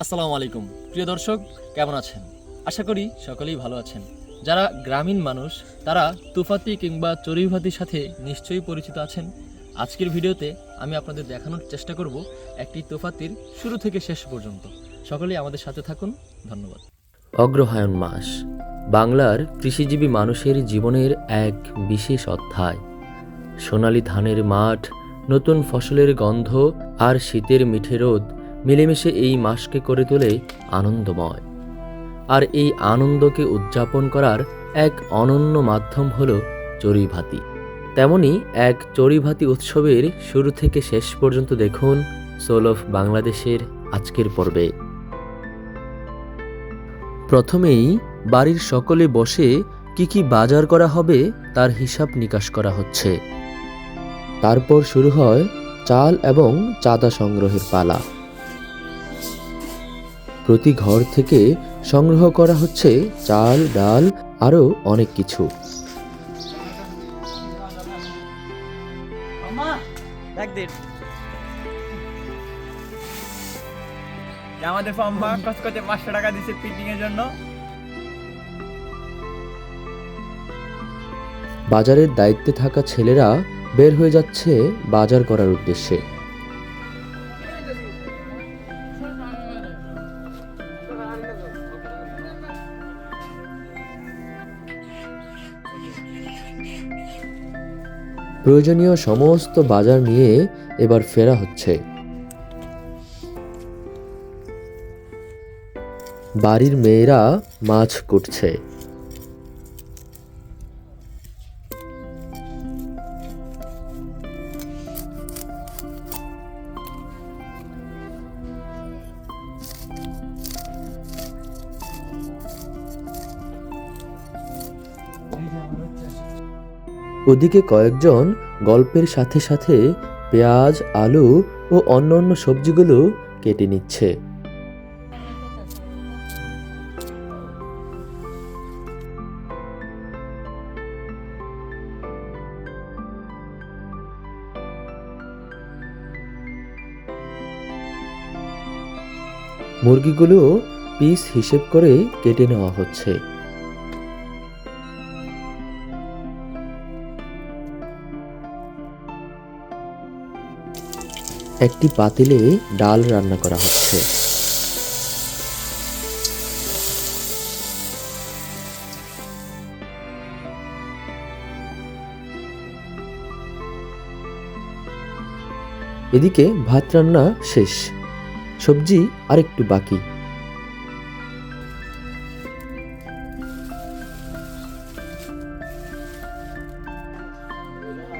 আসসালামু আলাইকুম। প্রিয় দর্শক, কেমন আছেন? আশা করি সকলেই ভালো আছেন। যারা গ্রামীণ মানুষ, তারা তুফাতি কিংবা চড়ুইভাতির সাথে নিশ্চয়ই পরিচিত আছেন। আজকের ভিডিওতে আমি আপনাদের দেখানোর চেষ্টা করব একটি তুফাতির শুরু থেকে শেষ পর্যন্ত। সকলেই আমাদের সাথে থাকুন। ধন্যবাদ। অগ্রহায়ণ মাস, বাংলার কৃষিজীবী মানুষের জীবনের এক বিশেষ অধ্যায়। সোনালি ধানের মাঠ, নতুন ফসলের গন্ধ আর শীতের মিঠে রোদ মিলেমিশে এই মাসকে করে তোলে আনন্দময়। আর এই আনন্দকে উদযাপন করার এক অনন্য মাধ্যম হল চড়ুইভাতি তেমনি এক চড়ুইভাতি উৎসবের শুরু থেকে শেষ পর্যন্ত দেখুন সোল অফ বাংলাদেশের আজকের পর্বে। প্রথমেই বাড়ির সকলে বসে কি কি বাজার করা হবে তার হিসাব নিকাশ করা হচ্ছে। তারপর শুরু হয় চাল এবং চাঁদা সংগ্রহের পালা। প্রতি ঘর থেকে সংগ্রহ করা হচ্ছে চাল ডাল আরও অনেক কিছু। আমাদের পাঁচশো টাকা দিচ্ছে পিকনিক এর জন্য। বাজারের দায়িত্বে থাকা ছেলেরা বের হয়ে যাচ্ছে বাজার করার উদ্দেশ্যে। প্রয়োজনীয় সমস্ত বাজার নিয়ে এবার ফেরা হচ্ছে। বাড়ির মেয়েরা মাছ কুটছে। ওদিকে কয়েকজন গল্পের সাথে সাথে পেঁয়াজ, আলু ও অন্যান্য সবজিগুলো কেটে নিচ্ছে। মুরগিগুলো পিস হিসেব করে কেটে নেওয়া হচ্ছে। একটি পাতিলে ডাল রান্না করা হচ্ছে। এদিকে ভাত রান্না শেষ। সবজি আরেকটু বাকি।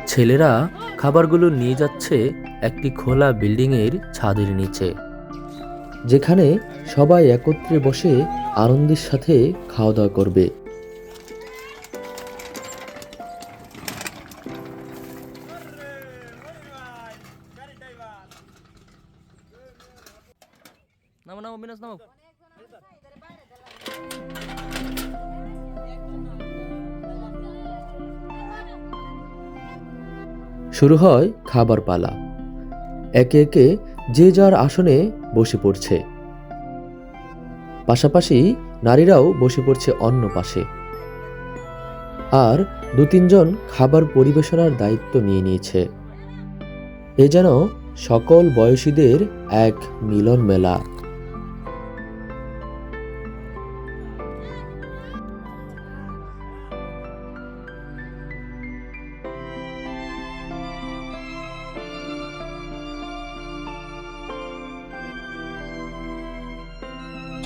ছেলেরা খাবারগুলো নিয়ে যাচ্ছে একটি খোলা বিল্ডিংয়ের ছাদের নিচে যেখানে সবাই একত্রে বসে আনন্দের সাথে খাওয়া দাওয়া করবে। নামো নামো বিনাশ নামো। শুরু হয় খাবার পালা। একে একে যে যার আসনে বসে পড়ছে। পাশাপাশি নারীরাও বসে পড়ছে অন্য পাশে। আর দু তিনজন খাবার পরিবেশনার দায়িত্ব নিয়ে নিয়েছে। এ যেন সকল বয়সীদের এক মিলন মেলা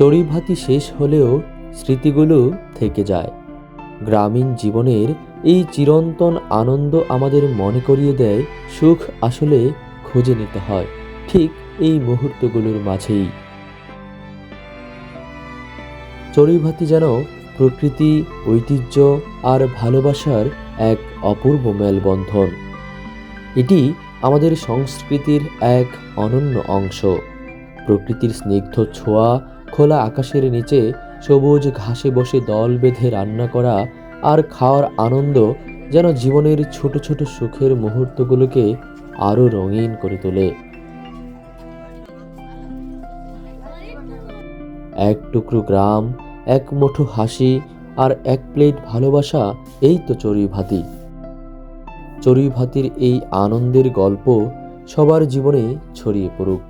চড়ুইভাতি শেষ হলেও স্মৃতিগুলো থেকে যায়। গ্রামীণ জীবনের এই চিরন্তন আনন্দ আমাদের মনে করিয়ে দেয়, সুখ আসলে খুঁজে নিতে হয়, ঠিক এই মুহূর্তগুলোর মাঝেই। চড়ুইভাতি যেন প্রকৃতি, ঐতিহ্য আর ভালোবাসার এক অপূর্ব মেলবন্ধন। এটি আমাদের সংস্কৃতির এক অনন্য অংশ। প্রকৃতির স্নিগ্ধ ছোঁয়া খোলা আকাশের নিচে সবুজ ঘাসে বসে দল বেঁধে রান্না করা আর খাওয়ার আনন্দ যেন জীবনের ছোট ছোট সুখের মুহূর্তগুলোকে আরও রঙিন করে তোলে। এক টুকরো গ্রাম, এক মুঠো হাসি আর এক প্লেট ভালোবাসা, এই তো চড়ুই ভাতি। চড়ুই ভাতির এই আনন্দের গল্প সবার জীবনে ছড়িয়ে পড়ুক।